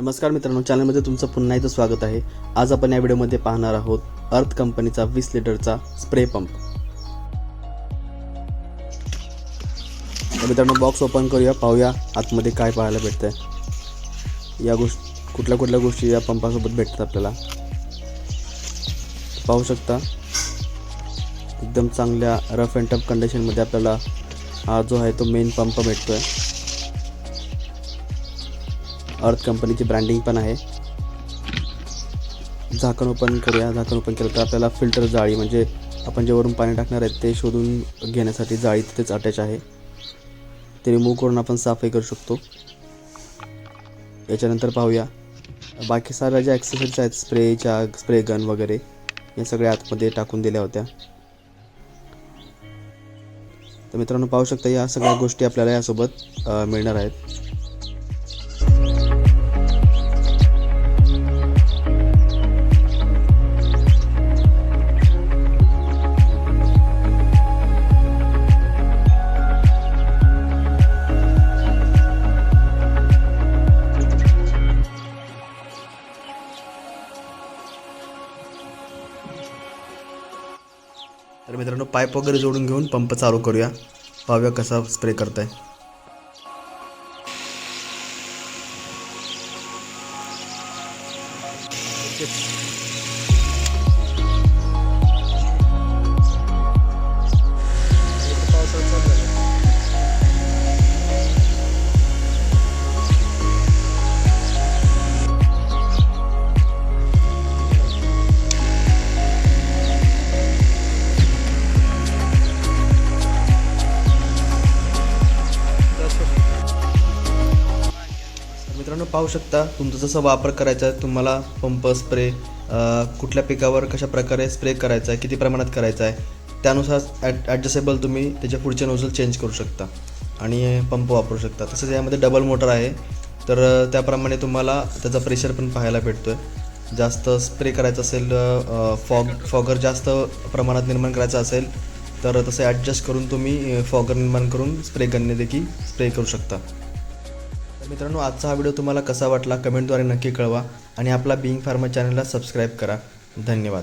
नमस्कार मित्रांनो चॅनलमध्ये तुमचं पुन्हा एकदा स्वागत आहे. आज आपण या व्हिडिओमध्ये पाहणार आहोत अर्थ कंपनीचा वीस लिटरचा स्प्रे पंप. मित्रांनो बॉक्स ओपन करूया पाहूया आतमध्ये काय पाहायला भेटतंय. या गोष्ट कुठल्या कुठल्या गोष्टी या पंपासोबत भेटतात आपल्याला? पाहू शकता एकदम चांगल्या रफ अँड टफ कंडिशनमध्ये आपल्याला हा जो आहे तो मेन पंप भेटतो आहे अर्थ कंपनीची ब्रँडिंग पण आहे. झाकण ओपन करूया. झाकण ओपन केलं तर आपल्याला फिल्टर जाळी म्हणजे आपण जे वरून पाणी टाकणार आहेत ते शोधून घेण्यासाठी जाळी तिथेच अटॅच आहे. ते रिमूव्ह करून आपण साफही करू शकतो. याच्यानंतर पाहूया. बाकी साऱ्या ज्या ॲक्सेसरीज आहेत स्प्रेच्या स्प्रे गन वगैरे या सगळ्या आतमध्ये टाकून दिल्या होत्या. तर मित्रांनो पाहू शकता या सगळ्या गोष्टी आपल्याला यासोबत मिळणार आहेत. तर मित्रांनो पाईप वगैरे जोडून घेऊन पंप चालू करूया. पाहूया कसा स्प्रे करताय. मित्रांनो पाहू शकता तुमचा जसा वापर करायचा आहे तुम्हाला पंप स्प्रे कुठल्या पिकावर कशा प्रकारे स्प्रे करायचा आहे किती प्रमाणात करायचा आहे त्यानुसार ॲड ॲडजस्टेबल तुम्ही त्याच्या पुढचे नोझल चेंज करू शकता आणि पंप वापरू शकता. तसंच यामध्ये डबल मोटर आहे तर त्याप्रमाणे तुम्हाला त्याचा प्रेशर पण पाहायला भेटतो आहे जास्त स्प्रे करायचं असेल फॉग फॉगर जास्त प्रमाणात निर्माण करायचं असेल तर तसं ॲडजस्ट करून तुम्ही फॉगर निर्माण करून स्प्रे गनने देखील स्प्रे करू शकता. मित्रांनो आजचा हा व्हिडिओ तुम्हाला कसा वाटला कमेंटद्वारे नक्की कळवा आणि आपला बिईंग फार्मा चॅनलला सबस्क्राईब करा. धन्यवाद.